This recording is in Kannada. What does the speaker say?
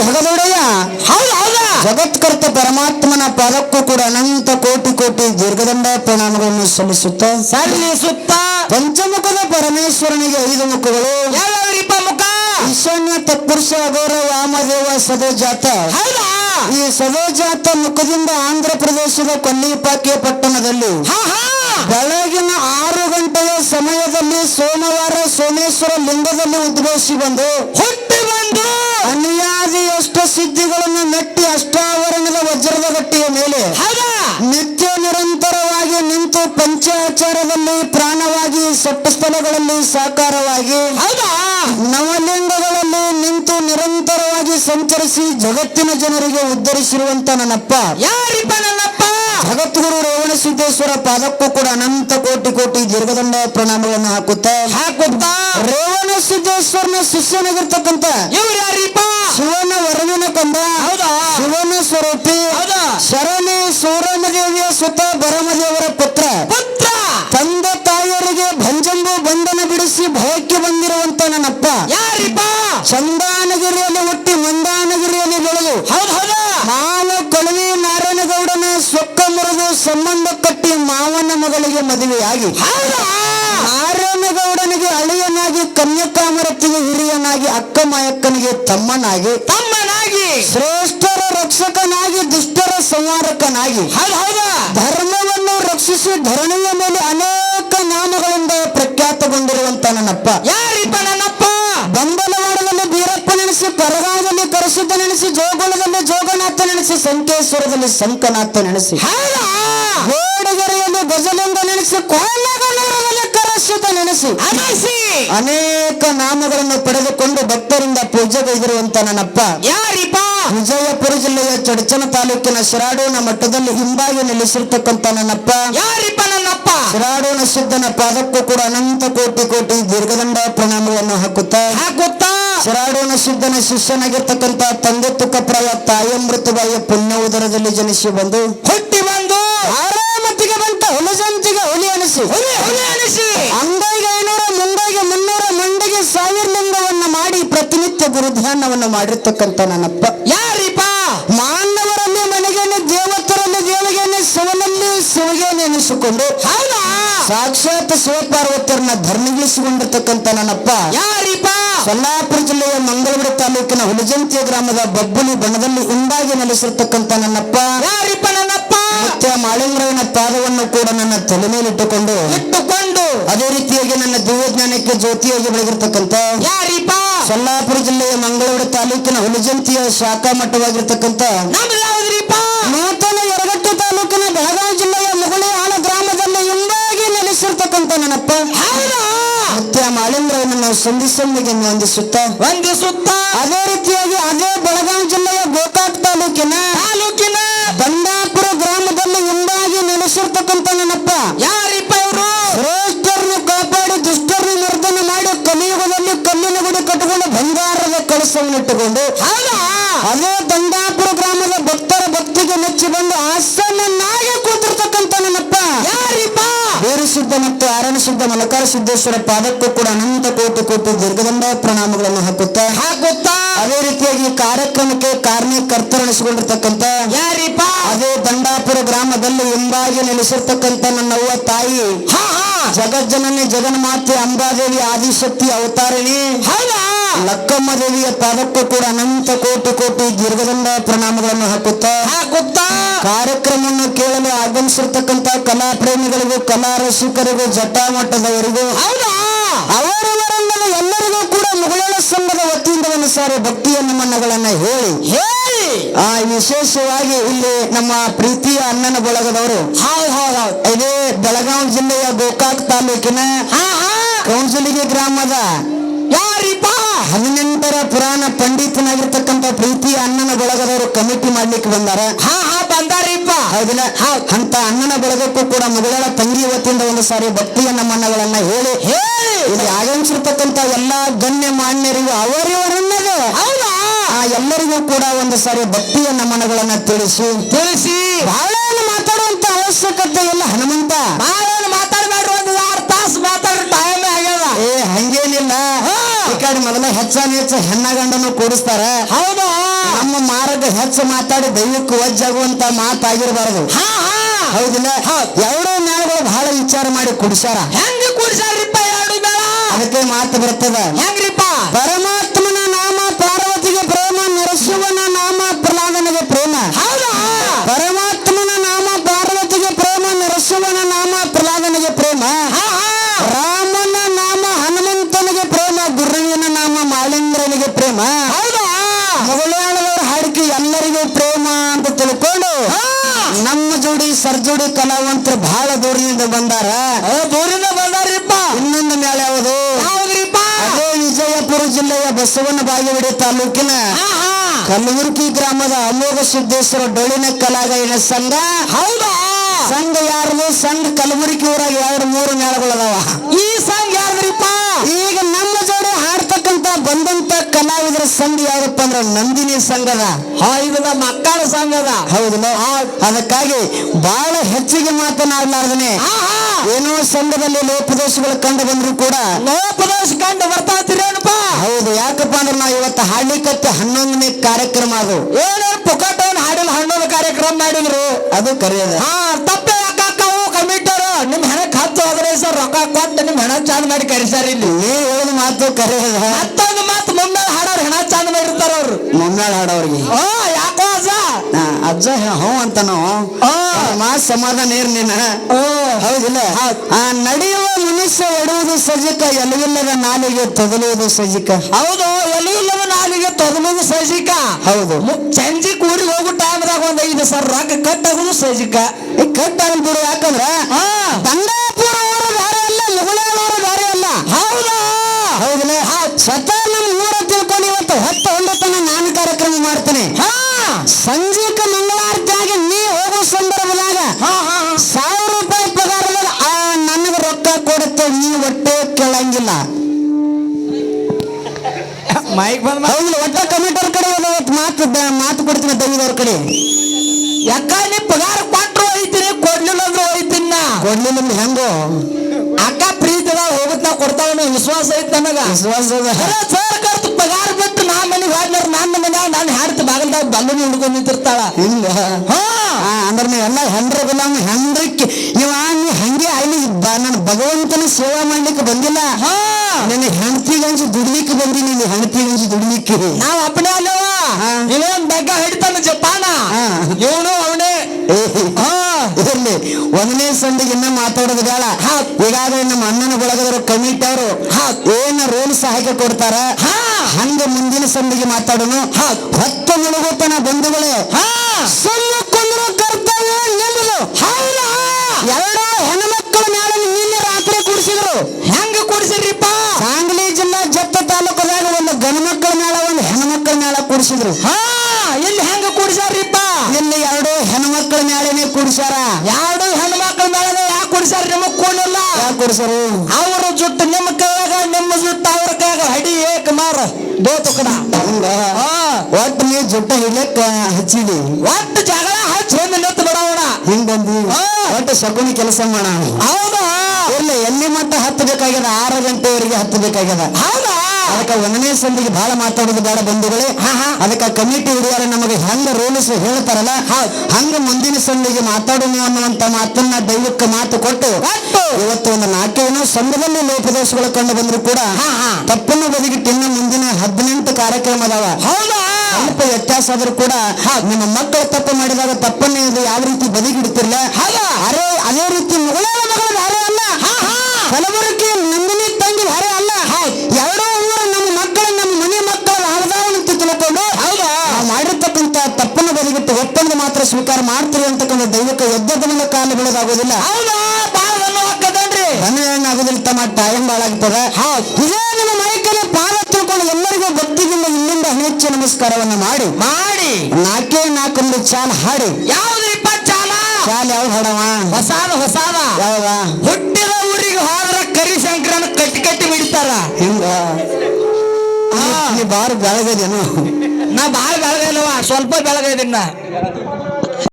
ಜಗದೊಡೆಯ ಜಗತ್ಕರ್ತ ಪರಮಾತ್ಮನ ಪದಕ್ಕೂ ಕೂಡ ಅನಂತ ಕೋಟಿ ಕೋಟಿ ದೀರ್ಘದಂಡ ಪ್ರಣಾಮಗಳನ್ನು ಸಲ್ಲಿಸುತ್ತ ಸಲ್ಲಿಸುತ್ತ ಪಂಚಮುಖದ ಪರಮೇಶ್ವರನಿಗೆ ಐದು ಮುಖಗಳು. ಮುಖ? ಈಶಾನ್ಯ ತತ್ಪುರುಷ ಅಗೌರ ವಾಮದೇವ ಸದೋಜಾತ. ಈ ಸದೋಜಾತ ಮುಖದಿಂದ ಆಂಧ್ರ ಪ್ರದೇಶದ ಕೊಲ್ಲಿಪಾಕೆ ಪಟ್ಟಣದಲ್ಲಿ ಬೆಳಗಿನ ಆರು ಗಂಟೆಯ ಸಮಯದಲ್ಲಿ ಸೋಮವಾರ ಸೋಮೇಶ್ವರ ಲಿಂಗದಲ್ಲಿ ಉದ್ಭವಿಸಿ ಬಂದು ಹುಟ್ಟಿ ಬಂದು ಅನ್ಯಾದಿ ಅಷ್ಟ ಸಿದ್ಧಿಗಳನ್ನು ಮೆಟ್ಟಿ ಅಷ್ಟಾವರಣದ ವಜ್ರದ ಗಟ್ಟಿಯ ಮೇಲೆ ನಿತ್ಯ ನಿರಂತರವಾಗಿ ನಿಂತು ಪಂಚಾಚಾರದಲ್ಲಿ ಪ್ರಾಣವಾಗಿ ಸಪ್ತಸ್ಥಲಗಳಲ್ಲಿ ಸಾಕಾರವಾಗಿ ಹೌದಾ? ನವಲಿಂಗಗಳಲ್ಲಿ ನಿಂತು ನಿರಂತರವಾಗಿ ಸಂಚರಿಸಿ ಜಗತ್ತಿನ ಜನರಿಗೆ ಉದ್ಧರಿಸಿರುವಂತ ನನ್ನಪ್ಪ. ಯಾರಿಪ್ಪ ನನ್ನಪ್ಪ? ಜಗದ್ಗುರು ರೇವಣ ಸಿದ್ದೇಶ್ವರ ಪಾದಕ್ಕೂ ಕೂಡ ಅನಂತ ಕೋಟಿ ಕೋಟಿ ದೀರ್ಘದಂಡ ಪ್ರಣಾಮಗಳನ್ನು ಹಾಕುತ್ತಾ ಹಾಕುತ್ತ? ಸಿದ್ದೇಶ್ವರನ ಶಿಷ್ಯನಾಗಿರ್ತಕ್ಕಂತ ಇವ್ರು ಯಾರಿಪ್ಪ? ಶಿವನ ವರವಿನ ಕಂದ ಹೌದಾ? ಶಿವನ ಸ್ವರೂಪಿ ಹೌದಾ? ಶರಣಿ ಸೂರಮದೇವಿಯ ಸುತ ಬರಮದೇವರ ಪುತ್ರ. ಪುತ್ರ? ತಂದೆ ತಾಯಿಯರಿಗೆ ಭಂಜಂಬು ಬಂಧನ ಬಿಡಿಸಿ ಭಯಕ್ಕೆ ಬಂದಿರುವಂತ ನನ್ನಪ್ಪ. ಯಾರಿಪ್ಪ? ಚಂದಾನಗಿರಿಯಲ್ಲಿ ಹುಟ್ಟಿ ಮಂದಾನಗಿರಿಯಲ್ಲಿ ಬೆಳೆದು ಹೌದು ಹೌದಾ? ಮಾವ ಕಳವಿ ನಾರಾಯಣಗೌಡನ ಸೊಕ್ಕ ಮುರಿದು ಸಂಬಂಧ ಕಟ್ಟಿ ಮಾವನ ಮಗಳಿಗೆ ಮದುವೆಯಾಗಿ. ಹೌದಾ? ಕನ್ಯಕಾಮರತಿಗೆ ಹಿರಿಯನಾಗಿ ಅಕ್ಕ ಮಾಯಕ್ಕನಿಗೆ ತಮ್ಮನಾಗಿ ತಮ್ಮನಾಗಿ ಶ್ರೇಷ್ಠರ ರಕ್ಷಕನಾಗಿ ದುಷ್ಟರ ಹೌದು ಹೌದಾ. ಧರ್ಮವನ್ನು ರಕ್ಷಿಸಿ ಧರಣಿಯ ಮೇಲೆ ಅನೇಕ ನಾಮಗಳಿಂದ ಪ್ರಖ್ಯಾತಗೊಂಡಿರುವಂತ ನನ್ನಪ್ಪ ಯಾರಿಪ್ಪ ನನ್ನಪ್ಪ? ಬಂಬಲವಾಡದಲ್ಲಿ ಬೀರಪ್ಪ ನೆನೆಸಿ ಕರಗಾದಲ್ಲಿ ಕರಸಿದ್ದ ನೆನೆಸಿ ಜೋಗುಳದಲ್ಲಿ ಜೋಗನಾಥ ನೆನೆಸಿ ಸಂಕೇಶ್ವರದಲ್ಲಿ ಸಂಕನಾಥ ನೆನೆಸಿ ಹೌದಾ? ಗೋಡಗೆರೆಯಲ್ಲಿ ಗಜಲಿಂಗ ನೆನೆಸಿ ಕೋಲಗನೂರದಲ್ಲಿ ಕರಸಿದ್ದ ನೆನೆಸಿ. ಅನಸಿ. ಅನೇಕ ನಾಮಗಳನ್ನು ಪಡೆದುಕೊಂಡು ಭಕ್ತರಿಂದ ಪೂಜೆಗೈದಿರುವಂತ ನನ್ನಪ್ಪ. ಯಾರಿಪ್ಪ? ವಿಜಯಪುರ ಜಿಲ್ಲೆಯ ಚಡಚನ ತಾಲೂಕಿನ ಶಿರಾಡೋನ ಮಠದಲ್ಲಿ ಹಿಂಬಾಗಿ ನೆಲೆಸಿರ್ತಕ್ಕಂಥ ನನ್ನಪ್ಪ. ಯಾರಿಪ್ಪ ನನ್ನಪ್ಪ? ಶಿರಾಡೋನ ಸಿದ್ಧನ ಪಾದಕ್ಕೂ ಕೂಡ ಅನಂತ ಕೋಟಿ ಕೋಟಿ ದೀರ್ಘದಂಡ ಪ್ರಣಾಮವನ್ನು ಹಾಕುತ್ತಾ. ಹಾಕುತ್ತಾ? ಶಿರಾಡೋನ ಸಿದ್ಧನ ಶಿಷ್ಯನಾಗಿರ್ತಕ್ಕಂಥ ತಂದೆ ತುಕ್ಕಪ್ರಾಯ ತಾಯಮೃತಬಾಯಿಯ ಪುಣ್ಯ ಉದರದಲ್ಲಿ ಜನಿಸಿ ಬಂದು. ಹುಟ್ಟಿ ಬಂದು. ಅನಿಸಿ ಹುಲಿ ಹುಲಿ ಅನಿಸಿ. ಅಂಗೈಗೆ ಐನೂರ ಮುಂಗೈಗೆ ಮುನ್ನೂರ ಮಂಡಿಗೆ ಸಾವಿರ ಲಿಂಗವನ್ನ ಮಾಡಿ ಪ್ರತಿನಿತ್ಯ ಗುರುಧ್ಯಾನವನ್ನು ಮಾಡಿರ್ತಕ್ಕಂಥ ನನ್ನಪ್ಪ. ಯಾರಿಪ್ಪ? ಮಾನವರಲ್ಲಿ ಮನೆಗೆನೆ ದೇವತರಲ್ಲಿ ದೇವಗೆನೆ ಶಿವನಲ್ಲಿ ಶಿವಗೆ ಎನಿಸಿಕೊಂಡು ಹೌದಾ? ಸಾಕ್ಷಾತ್ ಶಿವಪಾರ್ವತಿಯರನ್ನ ಧರ್ಮಗಿಸಿಕೊಂಡಿರ್ತಕ್ಕಂಥ ನನ್ನಪ್ಪ. ಯಾರಿಪ್ಪ? ಸೊಲ್ಲಾಪುರ ಜಿಲ್ಲೆಯ ಮಂಗಳೂರು ತಾಲೂಕಿನ ಹುಲಜಂತಿಯ ಗ್ರಾಮದ ಬಬ್ಬುಲಿ ಬಣದಲ್ಲಿ ಉಂಡಾಗಿ ನೆಲೆಸಿರ್ತಕ್ಕಂಥ ನನ್ನಪ್ಪ. ಯಾರಿಪ್ಪ ನನ್ನಪ್ಪ? ಮತ್ತೆ ಮಾಳಿಂಗರಾಯನ ಪಾದವನ್ನು ಕೂಡ ನನ್ನ ತಲೆ ಮೇಲೆ ಇಟ್ಟುಕೊಂಡು ಅದೇ ರೀತಿಯಾಗಿ ನನ್ನ ದಿವ್ಯಜ್ಞಾನಕ್ಕೆ ಜ್ಯೋತಿಯಾಗಿ ಬೆಳಗಿರ್ತಕ್ಕಂಥ ಯಾರಿಪ್ಪ? ಸೊಲ್ಲಾಪುರ ಜಿಲ್ಲೆಯ ಮಂಗಳೂರು ತಾಲೂಕಿನ ಹುಲಜಂತಿಯ ಶಾಖಾ ಮಠವಾಗಿರ್ತಕ್ಕಂಥ ನೂತನ ಯರಗಟ್ಟು ತಾಲೂಕಿನ ಬೆಳಗಾವಿ ಜಿಲ್ಲೆಯ ಮುಗುಳಿ ಆಳ ಗ್ರಾಮದಲ್ಲಿ ಹಿಂದಾಗಿ ನೆಲೆಸಿರ್ತಕ್ಕಂಥ ನನ್ನಪ್ಪ. ಹೌದಾ? ಮತ್ತೆ ಆ ಮಾಳಿಂಗರಾಯನನ್ನು ಸಂಧಿ ಸಂಧಿಗೆ ವಂದಿಸುತ್ತಾ ವಂದಿಸುತ್ತ? ಅದೇ ರೀತಿಯಾಗಿ ಅದೇ ಬೆಳಗಾವಿ ಜಿಲ್ಲೆಯ ಗೋಕಾಕ್ ತಾಲೂಕಿನ ಬಂಡಾಪುರ ಗ್ರಾಮದಲ್ಲಿ ಹಿಂದಾಗಿ ನೆಲೆಸಿರ್ತಕ್ಕಂಥ ನನ್ನಪ್ಪ ಬೇರುಸಿದ್ಧ ಮತ್ತು ಆರಣಸಿದ್ಧ ಮಲಕಾರ ಸಿದ್ದೇಶ್ವರ ಪಾದಕ್ಕೂ ಕೂಡ ಅನಂತ ಕೋಟಿ ಕೋಟಿ ದೀರ್ಘದಂಡ ಪ್ರಣಾಮಗಳನ್ನು ಹಾಕುತ್ತಾ ಹಾಕುತ್ತಾ. ಅದೇ ರೀತಿಯಾಗಿ ಈ ಕಾರ್ಯಕ್ರಮಕ್ಕೆ ಕಾರಣೀಕರ್ತರಣಿಸಿಕೊಂಡಿರ್ತಕ್ಕಂಥ ಯಾರಿಪ್ಪ? ಅದೇ ದಂಡಾಪುರ ಗ್ರಾಮದಲ್ಲಿ ಹಿಂಬಾಗಿ ನೆಲೆಸಿರ್ತಕ್ಕಂಥ ನನ್ನ ಅವ್ವ ತಾಯಿ. ಹಾ ಹಾ. ಜಗಜ್ಜನನಿ ಜಗನ್ಮಾತೆ ಅಂಬಾದೇವಿ ಆದಿಶಕ್ತಿ ಅವತಾರಿಣಿ. ಹೌದಾ? ಲಕ್ಕಮ್ಮ ದೇವಿಯ ಪಾದಕ್ಕೂ ಕೂಡ ಅನಂತ ಕೋಟಿ ಕೋಟಿ ದೀರ್ಘದಂಡ ಪ್ರಣಾಮಗಳನ್ನು ಹಾಕುತ್ತಾ ಹಾಕುತ್ತ. ಕಾರ್ಯಕ್ರಮವನ್ನು ಕೇಳಲು ಆಗಮಿಸಿರ್ತಕ್ಕಂತ ಕಲಾ ಪ್ರೇಮಿಗಳಿಗೂ ಕಲಾ ರಸಿಕರಿಗೂ ಜಟಾ ಹೌದಾ? ಅವರವರಲ್ಲದ ಎಲ್ಲರಿಗೂ ಕೂಡ ಮುಗುಳ ಸಂಘದ ವತಿಯಿಂದ ಒಂದು ಸಾರಿ ಭಕ್ತಿಯ ನಮನಗಳನ್ನ ಹೇಳಿ. ಹೇಳಿ. ಆ ವಿಶೇಷವಾಗಿ ಇಲ್ಲಿ ನಮ್ಮ ಪ್ರೀತಿಯ ಅಣ್ಣನ ಬಳಗದವರು. ಹಾಯ್ ಹಾಯ್ ಹೌದ್. ಇದೇ ಬೆಳಗಾವಿ ಜಿಲ್ಲೆಯ ಗೋಕಾಕ್ ತಾಲೂಕಿನ ಕೌನ್ಸಿಲಿಗೆ ಗ್ರಾಮದ ಯಾರಿಪ್ಪ? ಹದಿನೆಂಟರ ಪುರಾಣ ಪಂಡಿತನಾಗಿರ್ತಕ್ಕಂಥ ಪ್ರೀತಿ ಅಣ್ಣನ ಬಳಗದವರು ಕಮಿಟಿ ಮಾಡ್ಲಿಕ್ಕೆ ಬಂದಾರ. ಹಾ ಹಾ ಬಂದಾರಿಪ್ಪ. ಹೌದಿಲ್ಲ ಅಂತ ಅಣ್ಣನ ಬಳಗಕ್ಕೂ ಕೂಡ ಮಗಳ ತಂಗಿ ವತಿಯಿಂದ ಒಂದು ಸಾರಿ ಭಕ್ತಿಯ ನಮ್ಮಣ್ಣಗಳನ್ನ ಹೇಳಿ. ಹೇಳಿ. ಇಲ್ಲಿ ಆಗಮಿಸಿರ್ತಕ್ಕಂಥ ಎಲ್ಲಾ ಗಣ್ಯ ಮಾನ್ಯರಿಗೂ ಅವರಿವರನ್ನದು ಹೌದಾ? ಆ ಎಲ್ಲರಿಗೂ ಕೂಡ ಒಂದು ಸಾರಿ ಭಕ್ತಿಯ ನಮನಗಳನ್ನ ತಿಳಿಸಿ. ತಿಳಿಸಿ. ಬಹಳ ಮಾತಾಡುವಂತ ಅವಶ್ಯಕತೆ ಇಲ್ಲ ಹನುಮಂತ. ಬಾಳ ಮೊದಲ ಹೆಚ್ಚಾನ ಹೆಚ್ಚು ಹೆಣ್ಣ ಕೂಡಿಸ್ತಾರ ಹೌದಾ? ನಮ್ಮ ಮಾರ್ಗ ಹೆಚ್ಚು ಮಾತಾಡಿ ದೈವಕ್ಕೆ ವಜ್ಜಾಗುವಂತ ಮಾತಾಗಿರಬಾರದು. ಹಾ ಹಾ. ಹೌದಿಲ್ಲ? ಎರಡೂ ಮೇಳಗಳು ಬಹಳ ವಿಚಾರ ಮಾಡಿ ಕುಡಿಸ್ಯಾರ. ಹೆಂಗ ಕುಡ್ಸಾರಿಪ್ಪ ಎರಡು ಅದಕ್ಕೆ ಮಾತು ಬರ್ತದ. ಹೆಂಗ್ರಿಪ್ಪ? ಪರಮಾತ್ಮನ ನಾಮ ಪಾರ್ವತಿಗೆ ಪ್ರೇಮ ನರಸಿಂಹನ ನಾಮ ಪ್ರಹ್ಲಾದನಿಗೆ ಪ್ರೇಮ ಹೌದಾ ಪರಮಾತ್ಮನ ನಾಮ ಪಾರ್ವತಿಗೆ ಪ್ರೇಮ ನರಸಿಂಹನ ನಾಮ ಪ್ರಹ್ಲಾದನಿಗೆ ಪ್ರೇಮ ಹಾ ಹಾ ರಾಮನ ನಾಮ ಹನುಮಂತನಿಗೆ ಪ್ರೇಮ ಗುರುವಿನ ನಾಮ ಮಾಲಿಂದ್ರನಿಗೆ ಪ್ರೇಮ ಹೌದಾ ಮೊದಲಾಳದವರ ಹಾಡಿಕೆ ಎಲ್ಲರಿಗೂ ಪ್ರೇಮ ಅಂತ ತಿಳ್ಕೊಂಡು. ನಮ್ಮ ಜೋಡಿ ಸರ್ಜೋಡಿ ಕಲಾವಂತರು ಬಹಳ ದೂರದಿಂದ ಬಂದಾರ. ಓ ದೂರಿಂದ ಬಂದಾರಿಪ್ಪ ಇನ್ನೊಂದು ಮೇಳ ಯಾವುದು? ಅದೇ ವಿಜಯಪುರ ಜಿಲ್ಲೆಯ ಬಸವನ ಬಾಗೇವಾಡಿ ತಾಲೂಕಿನ ಕಲಬುರಗಿ ಗ್ರಾಮದ ಅಮೋಘ ಸಿದ್ದೇಶ್ವರ ಡೊಳ್ಳಿನ ಕಲಾಗಾಯನ ಸಂಘ. ಹೌದಾ? ಸಂಘ ಯಾರದು? ಸಂಘ ಕಲಬುರಗಿ ಊರಾಗ ಯಾರು ಮೂರು ಮೇಳಗಳದಾವ ಈ ಸಂಘ ಯಾರ್ದ್ರಿಪ್ಪ? ಈಗ ಬಂದಂತ ಕಲಾವಿದರ ಸಂಘ ಯಾವ್ದಪ್ಪ ಅಂದ್ರೆ ನಂದಿನಿ ಸಂಘದ. ನಮ್ಮ ಮಕ್ಕಳ ಸಂಘದ. ಹೌದಲ್ಲ ಅದಕ್ಕಾಗಿ ಬಹಳ ಹೆಚ್ಚಿಗೆ ಮಾತನಾಡಲಾರ್ದನೆ. ಏನೋ ಸಂಘದಲ್ಲಿ ಲೋಪದೋಷಗಳು ಕಂಡು ಬಂದ್ರು ಕೂಡ. ಲೋಪದೋಷ ಕಂಡು ಬರ್ತಾ ಇದ್ದೀರೇನಪ್ಪ ಹೌದು ಯಾಕಪ್ಪ ಅಂದ್ರೆ ನಾವು ಇವತ್ತು ಹಾಡ್ಲಿಕತ್ತೆ ಹನ್ನೊಂದನೇ ಕಾರ್ಯಕ್ರಮ ಅದು. ಏನೋ ಪುಕಟವನ್ ಹಾಡಿನ ಹನ್ನೊಂದು ಕಾರ್ಯಕ್ರಮ ಮಾಡಿದ್ರು? ಅದು ಕರೆಯದ. ಹಾ ತಪ್ಪೆ ಕಮಿಟರ್ ನಿಮ್ ಹಣಕ್ಕೆ ಹತ್ತು ಹದಿನೈದು ಸಾವಿರ ರೊಕ್ಕ ಕೊಟ್ಟು ನಿಮ್ ಹಣ ಚಾಂದ್ ಮಾಡಿ ಕರೆಸಾರ ಇಲ್ಲಿ. ಏನು ಮಾತು ಕರೆಯದ. ಮೊಮ್ಮಾಳ ಹಾಡೋರಿಗೆ ಓ ಯಾಕೋ ಅಜ್ಜ? ಅಜ್ಜ ಹ್ಞೂ ಅಂತ ನಾವು. ಆ. ಮಾಸ ಸಮಾಧಾನ ಇರ್ ನೀನ. ಓ. ಹೌದಿಲ್ಲ? ಆ ನಡೆಯುವ ಮನುಷ್ಯ ಎಡುವುದು ಸಜಿಕ ಎಲವಿಲ್ಲದ ನಾಲಿಗೆ ತೊದಲುವುದು ಸಜಿಕ. ಹೌದು ಎಲ್ಲಿ ಇಲ್ಲದ ನಾಲಿಗೆ ತೊದಲುದು ಸಜಿಕ. ಹೌದು. ಸಂಜೆ ಕೂಡಿ ಹೋಗೋ ಟೈಮ್ದಾಗ ಒಂದ್ ಐದು ಸಾವಿರ ರೊಕ್ಕ ಆಗುದು ಸಜಿಕ. ಈ ಕಟ್ ಬಿಡು ಯಾಕಂದ್ರ ದಂಡಾಪುರ ಅವರು ಬೇರೆ ಅಲ್ಲ ಮುಗುಳವರು ಬೇರೆ ಅಲ್ಲ. ಹೌದಾ. ಹೌದಿಲ್ಲ? ಸ್ವತಃ ಸಂಜೀಕ ಮಂಗಳಾರತಿಯಾಗಿ ನೀ ಹೋಗೋ ಸಂದರ್ಭದಾಗ ಹಾ ಹಾ ಸಾವಿರ ರೂಪಾಯಿ ಪಗಾರದಾಗ ಆ ನನಗೆ ರೊಕ್ಕ ಕೊಡುತ್ತೆ ನೀ ಒಟ್ಟೆ ಕೇಳಂಗಿಲ್ಲ. ಮೈಕ್ ಬಂದ್ ಹೌದು ಒಟ್ಟ ಕಮಿಟರ್ ಕಡೆ ಮಾತು ಮಾತು ಕೊಡ್ತೀನಿ ದೈವದವ್ರ ಕಡೆ. ಯಾಕ ನೀ ಪಗಾರ ಕೊಟ್ಟರು ಹೋಯ್ತೀನಿ ಕೊಡ್ಲಿಲ್ಲ ಅಂದ್ರೆ ಹೋಯ್ತೀನಿ ನಾ. ಕೊಡ್ಲಿಲ್ಲ ಹೆಂಗೋ? ಅಕ್ಕ ಪ್ರೀತಿದಾಗ ಹೋಗುತ್ತಾ ಕೊಡ್ತಾವ ವಿಶ್ವಾಸ ಐತೆ ನನಗ. ವಿಶ್ವಾಸದ ಅರೆ ಸರ್ ಕರ್ತು ಪಗಾರ ನಾ ಮನೆಗೆ ಹೋದ್ನವ್ರ ನನ್ನ ಮನ್ಯಾಗ ನಾನು ಹಾಡ್ತಿ ಬಾಗಲ್ದಾಗ ಬಲ್ಲನಿ ಹಿಡ್ಕೊಂಡು ನಿಂತಿರ್ತಾಳ. ಇಲ್ಲ. ಹಾ. ಅಂದ್ರೆ ನೀವೆಲ್ಲ ಹೆಂಡ್ರ ಗುಲಾಮ ಹೆಂಡ್ರಕ್ಕೆ ಇವ ನೀವು ಹಂಗೆ ಅಲ್ಲಿ ನನ್ನ ಭಗವಂತನ ಸೇವಾ ಮಾಡ್ಲಿಕ್ಕೆ ಬಂದಿಲ್ಲ. ಹಾ. ನನ್ನ ಹೆಂಡತಿಗಂಜು ದುಡ್ಲಿಕ್ಕೆ ಬಂದಿ ನೀನು ಹೆಂಡತಿಗಂಜು ದುಡ್ಲಿಕ್ಕೆ. ನಾವ್ ಅಪ್ಪನೇ ಅಲ್ಲವ. ಇವನ್ ಬೆಗ್ಗ ಹಿಡಿತಾನ ಜಪಾನ. ಇವನು ಅವನೇ. ಹಾ. ಇರ್ಲಿ ಒಂದನೇ ಸಂದಿಗೆ ಇನ್ನ ಮಾತಾಡೋದು ಬೇಡ. ಈಗಾಗಲೇ ನಮ್ಮ ಅಣ್ಣನ ಬಳಗದವರು ಕಮಿಟಿ ಅವರು. ಏನ ರೋಲ್ ಸಹಾಯಕ ಕೊಡ್ತಾರ? ಹಾ. ಹಂಗ ಮುಂದಿನ ಸಂದಿಗೆ ಮಾತಾಡೋನು. ಹೊತ್ತು ಮುಳುಗುತ್ತಾನ ಬಂಧುಗಳೇ. ಹಾ. ಸುಳ್ಳು ಕೊಂದ್ರು ಕರ್ತವ್ಯ ನಿಮ್ಮದು ಎರಡೋ ಹೆಣ್ಮಕ್ಕಳ ಮೇಲೆ ನಿನ್ನೆ ರಾತ್ರಿ ಕೂಡಿಸಿದ್ರು. ಹೆಂಗ ಕೂಡಿಸಿದ್ರಿಪ್ಪ? ಸಾಂಗ್ಲಿ ಜಿಲ್ಲಾ ಜತ್ತ ತಾಲೂಕದಾಗ ಒಂದು ಗಣಮಕ್ಕಳ ಮೇಲೆ ಒಂದು ಹೆಣ್ಮಕ್ಕಳ ಮೇಲೆ ಕೂಡಿಸಿದ್ರು. ಹಾ ಇಲ್ಲಿ ಹೆಂಗ ಕೊಡ್ಸಾರಿಪ್ಪ ಇಲ್ಲಿ ಎರಡು ಮೇಳನೆ ಕೂಡಿಸ್ಯಾರ? ಯಾರು ಹೆಣ್ಮಕ್ಳ ಮೇಲೆ ಯಾಕೆ ಕುಡಿಸ್ಯಾರ ನಿಮಗ್ ಕೂಡಲ್ಲ? ಯಾಕೆ ಕೂಡಿಸ್ಯಾರು? ಅವ್ರ ಜುಟ್ಟು ನಿಮ್ಮ ಕೈಯಾಗ ನಿಮ್ಮ ಜುಟ್ಟು ಅವ್ರ ಕೈಯಾಗ ಹಡಿ ಏಕ ಮಾರ ದೋತು ಕಡ ಒಟ್ಟು ನೀವು ಜುಟ್ಟ ಹಿಡಿಯಕ್ಕ ಹಚ್ಚಿದಿ? ಒಟ್ಟು ಜಗಳ ಹಚ್ಚಿ ಒಂದು ನಿಂತು ಬರೋಣ ಹಿಂಗ್ ಬಂದಿ? ಒಟ್ಟು ಶಕುನಿ ಕೆಲಸ ಮಾಡೋಣ ಹೌದಾ? ಇಲ್ಲ ಎಲ್ಲಿ ಮಟ್ಟ ಹತ್ತಬೇಕಾಗ್ಯದ ಆರು ಗಂಟೆವರೆಗೆ ಹತ್ತಬೇಕಾಗ್ಯದ ಹೌದಾ? ಅದಕ್ಕೆ ಒಂದನೇ ಸಂದಿಗೆ ಬಹಳ ಮಾತಾಡೋದು ಬೇಡ ಬಂಧುಗಳೇ ಅದಕ್ಕೆ ಕಮಿಟಿ ಹಿರಿಯರು ನಮಗೆ ಹೆಂಗ ರೂಲ್ಸ್ ಹೇಳ್ತಾರಲ್ಲ ಹಂಗ ಮುಂದಿನ ಸಂದಿಗೆ ಮಾತಾಡೋಣ ಅನ್ನುವಂತ ಮಾತನ್ನ ದೈವಕ್ಕೆ ಮಾತು ಕೊಟ್ಟು. ಇವತ್ತು ಒಂದು ನಾಟ್ಯವನ್ನು ಸಂಘದಲ್ಲಿ ಲೋಪದೋಷಗಳು ಕಂಡು ಬಂದ್ರು ಕೂಡ. ತಪ್ಪನ್ನು ಬದಿಗಿಟ್ಟು ಇನ್ನು ಮುಂದಿನ ಹದಿನೆಂಟು ಕಾರ್ಯಕ್ರಮ ಅದಾವ ಹೌದಾ ಸ್ವಲ್ಪ ವ್ಯತ್ಯಾಸ ಆದ್ರೂ ಕೂಡ ನಿಮ್ಮ ಮಕ್ಕಳು ತಪ್ಪು ಮಾಡಿದಾಗ ತಪ್ಪನ್ನೇ ಇದು ಯಾವ ರೀತಿ ಬದಿಗಿಡ್ತಿರ್ಲ? ಅರೆ ಅದೇ ರೀತಿ ಮಗಳ ಮಗಳ ಬೇರೆ ಅಲ್ಲ. ಕಲಬುರಗಿ ಸ್ವೀಕಾರ ಮಾಡ್ತೀರಿ ಅಂತಕ್ಕಂಥ ದೈವಕ್ಕೆ ಎದ್ದದನ್ನ ಕಾಲು ಬೀಳೋದಾಗೋದಿಲ್ಲ ಹೌದಾ? ಬಾಳ ಹಾಕದನ್ರಿ ಆಗೋದಿಲ್ಲ ತಮ್ಮ ಟೈಮ್ ಬಾಳಾಗ್ತದೆ ಇದೇ ನಿಮ್ಮ ಮೈಕಲ್ಲಿ ಪಾದ ತಿಳ್ಕೊಂಡು ಎಲ್ಲರಿಗೂ ಭಕ್ತಿಯಿಂದ ಇಲ್ಲಿಂದ ಹೆಚ್ಚು ನಮಸ್ಕಾರವನ್ನ ಮಾಡಿ. ಮಾಡಿ. ನಾಲ್ಕೇ ನಾಲ್ಕೊಂದು ಚಾಲ್ ಹಾಡಿ. ಯಾವ್ದ್ರಿಪ್ಪ ಚಾಲ? ಚಾಲ್ ಯಾವ ಹಾಡವ? ಹೊಸಾದ ಹೊಸಾದ. ಯಾವ ಹುಟ್ಟಿದ ಊರಿಗೆ ಹೋದ್ರ ಕರಿ ಶಂಕರನ ಕಟ್ಟಿ ಕಟ್ಟಿ ಬಿಡ್ತಾರ. ಹಿಂಗ. ನೀ ಬಾರ ಬೆಳಗದೇನು. ನಾ ಬಾಳ ಬೆಳಗೈಲವ ಸ್ವಲ್ಪ ಬೆಳಗೈದಿನ್ನ